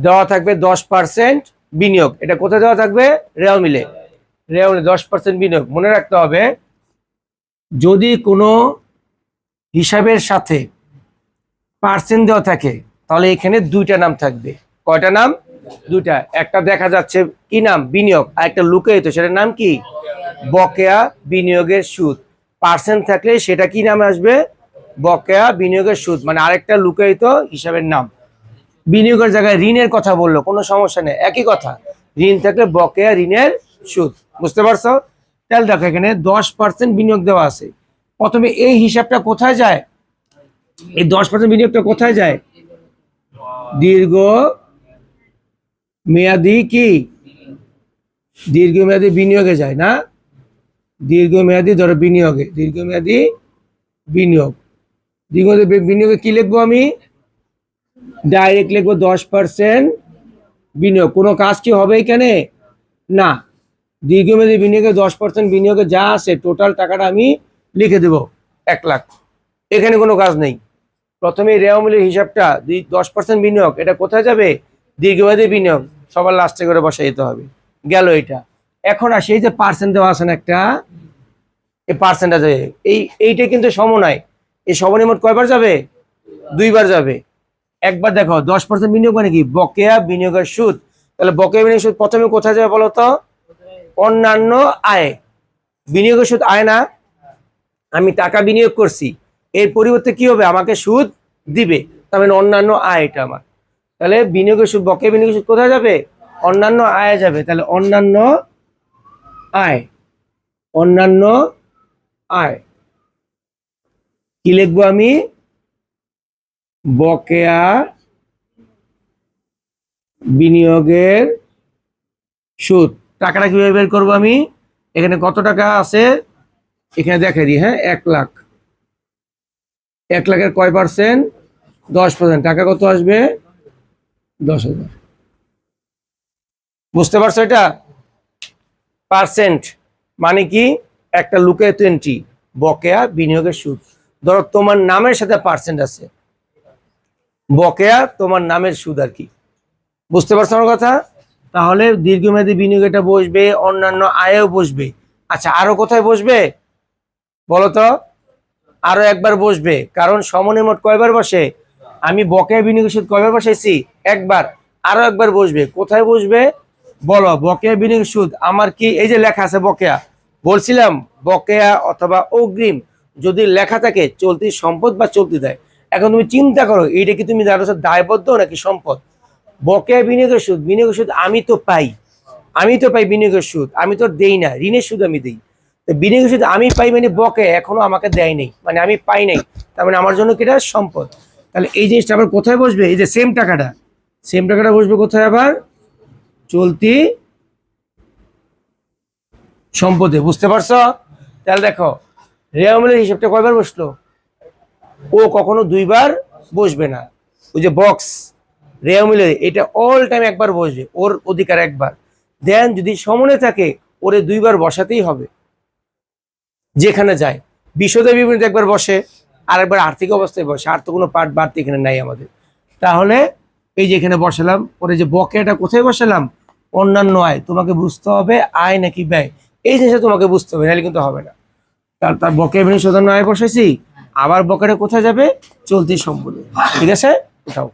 দেওয়া থাকবে দশ পার্সেন্ট বিনিয়োগ। এটা কোথায় দেওয়া থাকবে? রেও মিলে। রেও মিলে দশ পার্সেন্ট বিনিয়োগ। মনে রাখতে হবে, যদি কোনো হিসাবের সাথে পার্সেন্ট দেওয়া থাকে, তাহলে এখানে দুইটা নাম থাকবে। কয়টা নাম? দুইটা। একটা দেখা যাচ্ছে কি নাম? বিনিয়োগ। আর একটা লুকায়িত, সেটার নাম কি? বকেয়া বিনিয়োগের সুদ। পার্সেন্ট থাকলে সেটা কি নামে আসবে? বকেয়া বিনিয়োগের সুদ। মানে আরেকটা লুকায়িত হিসাবের নাম। বিনিয়োগের জায়গায় ঋণের কথা বলল, কোনো সমস্যা নেই, একই কথা। ঋণ থাকলে বকেয়া ঋণের সুদ, বুঝতে পারছ? তাহলে দেখো এখানে দশ পার্সেন্ট বিনিয়োগ দেওয়া আছে। প্রথমে এই হিসাবটা কোথায় যায়? এই দশ পার্সেন্ট বিনিয়োগটা কোথায় যায়? দীর্ঘ মেয়াদি কি? দীর্ঘমেয়াদী বিনিয়োগে যায় না? দীর্ঘমেয়াদী ধরো বিনিয়োগে দীর্ঘমেয়াদী বিনিয়োগ। দীর্ঘমেয়াদী বিনিয়োগে কি লিখব আমি? ডাইরেক্ট লিখব দশ পার্সেন্ট বিনিয়োগ। কোনো কাজ কি হবে এখানে? না। দীর্ঘমেয়াদী বিনিয়োগে দশ পার্সেন্ট বিনিয়োগে যা আছে টোটাল টাকাটা আমি লিখে দেব এক লাখ। এখানে কোনো কাজ নেই। প্রথমে রেওয়া মিলের হিসাবটা, দুই দশ পার্সেন্ট বিনিয়োগ, এটা কোথায় যাবে? দীর্ঘমেয়াদী বিনিয়োগ, সবার লাস্টে করে বসাই দিতে হবে। গেল এটা। এখন আসে, এই যে পার্সেন্ট দেওয়া আছে একটা, এই পার্সেন্টটা যাবে এই এইটা কিন্তু সমনয় এই সমনয় মোট কয়বার যাবে? দুইবার যাবে। একবার দেখো, দশ পার্সেন্ট বিনিয়োগ মানে কি? বকেয়া বিনিয়োগের সুদ। তাহলে বকেয়া বিনিয়োগ সুদ প্রথমে কোথায় যাবে বলো তো? অন্যান্য আয়। বিনিয়োগের সুদ আয় না? আমি টাকা বিনিয়োগ করছি। এর পরিবর্তে কি হবে? আমাকে সুদ দিবে। তার মানে অন্যান্য আয় এটা আমার। তাহলে বিনিয়োগের সুদ, বকেয়া বিনিয়োগের সুদ কোথায় যাবে? অন্যান্য আয় যাবে। তাহলে অন্যান্য আয়। অন্যান্য আয়। কি লিখব আমি? বকেয়া বিনিয়োগের সুদ। টাকাটা কীভাবে বের করব আমি? এখানে কত টাকা আছে? এখানে দেখে দিই হ্যাঁ এক লাখ। এক লাখের কয় পার্সেন্ট? দশ পার্সেন্ট। টাকা কত আসবে? দশ হাজার। বুঝতে পারছ এটা? পার্সেন্ট মানে কি? একটা লুকে টোয়েন্টি বকেয়া বিনিয়োগের সুদ। ধরো তোমার নামের সাথে পার্সেন্ট আছে। বকেয়া, তোমার নামের সুদ আর কি। বুঝতে পারছ আমার কথা? তাহলে দীর্ঘমেয়াদী বিনিয়োগ এটা বসবে, অন্যান্য আয়েও বসবে। আচ্ছা আরও কোথায় বসবে? বলো তো। আরও একবার বসবে, কারণ সমনে মোট কয়বার বসে? আমি বকেয়া বিনিয়োগের সুদ কয়বার বসাইছি? একবার। আরও একবার বসবে। কোথায় বসবে? বলো, বকেয়া বিনিয়োগ সুদ। আমার কি, এই যে লেখা আছে বকেয়া। বলছিলাম, বকেয়া অথবা অগ্রিম। যদি লেখা থাকে, চলতি সম্পদ বা চলতি দেয়। এখন তুমি চিন্তা করো, এইটা কি তুমি দাঁড়াচ্ছ দায়বদ্ধ নাকি সম্পদ? বকেয়া বিনিয়োগের সুদ বিনিয়োগের সুদ আমি তো পাই। আমি তো পাই বিনিয়োগের সুদ, আমি তো দেই না, ঋণের সুদ আমি দিই। বিনিয়োগের সুদ আমি পাই মানে বকে, এখনও আমাকে দেয় নেই মানে আমি পাই নাই, তার মানে আমার জন্য কি এটা সম্পদ? তাহলে এই জিনিসটা আবার কোথায় বসবে? এই যে সেম টাকাটা সেম টাকাটা বসবে কোথায় আবার? চলতি সম্পদে, বুঝতে পারছ? তাহলে দেখো রেয়ামিলের হিসাবটা কয়বার বসল? ও কখনো দুইবার বসবে না। ওই যে বক্স রেয়ামিলের এটা অল টাইম একবার বসবে, ওর অধিকার একবার। দেন যদি সমনে থাকে, ওরে দুইবার বসাতেই হবে। যেখানে যায়। বিশদে বিভিন্ন একবার বসে আর একবার আর্থিক অবস্থায় বসে, আর তো কোনো পার্ট বাড়তি এখানে নাই আমাদের। তাহলে এই যে এখানে বসালাম, ওরে যে বকেয়াটা কোথায় বসালাম? অন্যান্য আয়, তোমাকে বুঝতে হবে, আয় নাকি ব্যয়। এই জিনিসটা তোমাকে বুঝতে হবে, নাহলে কিন্তু হবে না। তার তার বকেয়া বিনিয়োগ শোধন আয় বসেছি আবার বকেটে কোথায় যাবে? চলতি সম্পদে ঠিক আছে? উঠাও